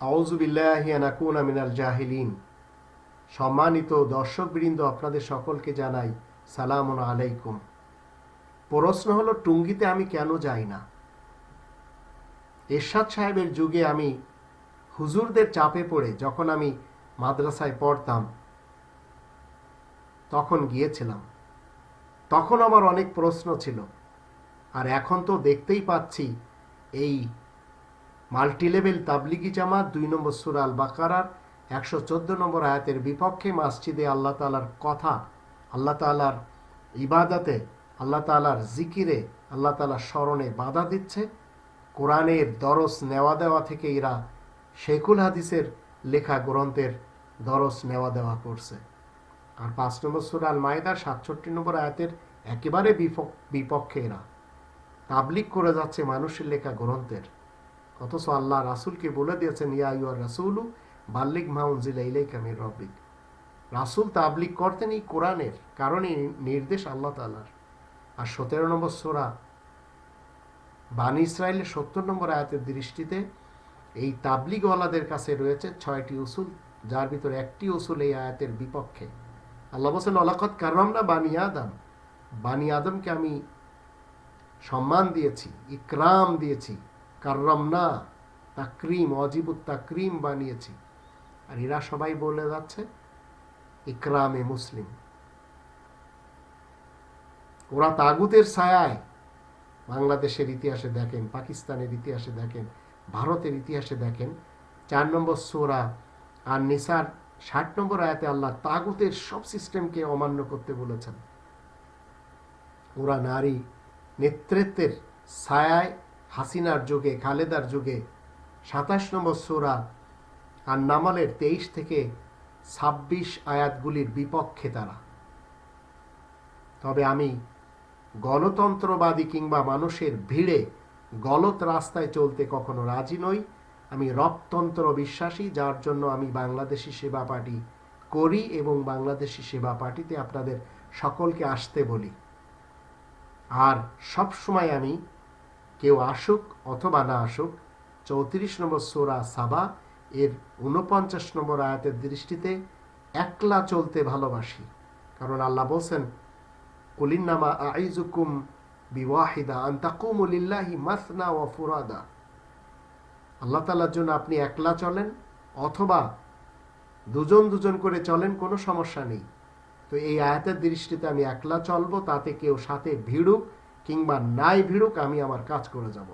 আউজুবিল্লাহিয়ানাকুনা মিনাল জাহিলিন। সম্মানিত দর্শকবৃন্দ, আপনাদের সকলকে জানাই সালাম আলাইকুম। প্রশ্ন হলো, টুঙ্গিতে আমি কেন যাই না? এরশাদ সাহেবের যুগে আমি হুজুরদের চাপে পড়ে যখন আমি মাদ্রাসায় পড়তাম, তখন গিয়েছিলাম। তখন আমার অনেক প্রশ্ন ছিল, আর এখন তো দেখতেই পাচ্ছি এই মাল্টিলেভেল তাবলিগি জামাত দুই নম্বর সুরা আল বাকারার একশো চোদ্দ নম্বর আয়াতের বিপক্ষে মসজিদে আল্লাহ তালার কথা, আল্লাহ তালার ইবাদতে, আল্লাহ তালার জিকিরে, আল্লাহ তালার স্মরণে বাধা দিচ্ছে। কোরআনের দরস নেওয়া দেওয়া থেকে এরা শেখুল হাদিসের লেখা গ্রন্থের দরস নেওয়া দেওয়া করছে। আর পাঁচ নম্বর সুরা আল মায়দার সাতষট্টি নম্বর আয়াতের একেবারে বিপক- বিপক্ষে এরা। তাবলিক করে যাচ্ছে মানুষের লেখা গ্রন্থের। অথচ আল্লাহ রাসুলকে বলে দিয়েছেন, ইয়া ইউর রাসুলু বাল্লিক মাউনজিলা ইলাইকা মির রব্বিক। রাসুল তাবলিক করতেন এই কোরআনের কারণ নির্দেশ আল্লাহ তালার আর সতেরো নম্বর সোরা বানি ইসরায়েলের সত্তর নম্বর আয়াতের দৃষ্টিতে এই তাবলিগওয়ালাদের কাছে রয়েছে ছয়টি উসুল, যার ভিতরে একটি উসুল এই আয়াতের বিপক্ষে। আল্লাহ বলছেন অলাকত কারণ না বানি আদম। বানি আদমকে আমি সম্মান দিয়েছি, ইকরাম দিয়েছি। কার্রম না তাকরিম, অজিবুত তাকরিম বানিয়েছি। আর এরা সবাই বলে যাচ্ছে, ইকরামে মুসলিম। ওরা তাগুতের ছায়ায় বাংলাদেশের ইতিহাসে দেখেন, পাকিস্তানের ইতিহাসে দেখেন, ভারতের ইতিহাসে দেখেন। চার নম্বর সোরা আর নিসার ষাট নম্বর আয়াতে আল্লাহ তাগুতের সব সিস্টেমকে অমান্য করতে বলেছেন। ওরা নারী নেতৃত্বের ছায়ায় হাসিনার যুগে, খালেদার যুগে, সাতাশ নম্বর সোরা আর নামালের তেইশ থেকে ছাব্বিশ আয়াতগুলির বিপক্ষে তারা। তবে আমি গণতন্ত্রবাদী কিংবা মানুষের ভিড়ে গলত রাস্তায় চলতে কখনো রাজি নই। আমি রবতন্ত্র বিশ্বাসী, যার জন্য আমি বাংলাদেশি সেবা পার্টি করি এবং বাংলাদেশি সেবা পার্টিতে আপনাদের সকলকে আসতে বলি। আর সব সময় আমি কেউ আসুক অথবা না আসুক, চৌত্রিশ নম্বর সোরা সাবা এর উনপঞ্চাশ নম্বর আয়াতের দৃষ্টিতে একলা চলতে ভালোবাসি। কারণ আল্লাহ বলছেন কুলিন্নামা আইজুকুম বিওয়াহিদা আন্তাকুমুলিল্লাহি মাসনা ওয়া ফুরাদা। আল্লাহ তালার জন্য আপনি একলা চলেন অথবা দুজন দুজন করে চলেন, কোনো সমস্যা নেই। তো এই আয়াতের দৃষ্টিতে আমি একলা চলবো, তাতে কেউ সাথে ভিড়ুক কিংবা নাই ভিড়ুক আমি আমার কাজ করে যাব।